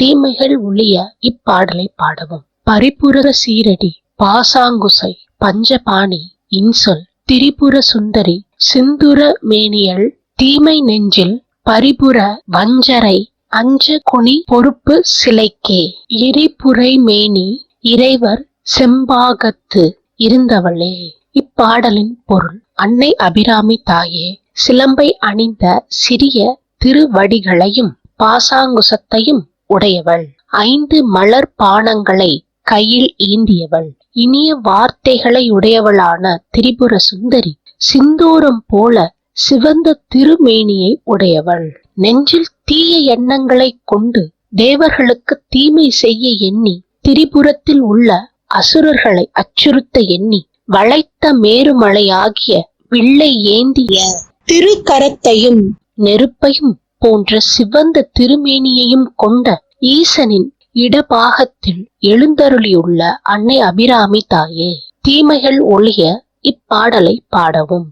தீமைகள் ஒழிய இப்பாடலை பாடவும். பரிபுர சீரடி பாசாங்குசை பஞ்சபாணி இன்சொல் திரிபுர சுந்தரி சிந்துர மேனியல் தீமை நெஞ்சில் பரிபுர வஞ்சரை அஞ்ச குனி பொறுப்பு சிலைக்கே. எரிபுரை மேனி இறைவர் செம்பாகத்து இருந்தவளே. இப்பாடலின் பொருள் அன்னை அபிராமி தாயே சிலம்பை அணிந்த சிறிய திருவடிகளையும் பாசாங்குசத்தையும் உடையவள். ஐந்து மலர் பானங்களை கையில் ஏந்தியவள். இனிய வார்த்தைகளை உடையவளான திரிபுர சுந்தரி சிந்தூரம் போல சிவந்த திருமேனியை உடையவள். நெஞ்சில் தீய எண்ணங்களை கொண்டு தேவர்களுக்கு தீமை செய்ய எண்ணி திரிபுரத்தில் உள்ள அசுரர்களை அச்சுறுத்த எண்ணி வளைத்த மேருமலையாகிய வில்லை ஏந்திய திருக்கரத்தையும் நெருப்பையும் போன்ற சிவந்த திருமேனியையும் கொண்ட ஈசனின் இடபாகத்தில் எழுந்தருளியுள்ள அன்னை அபிராமி தாயே தீமைகள் ஒழிய இப்பாடலை பாடவும்.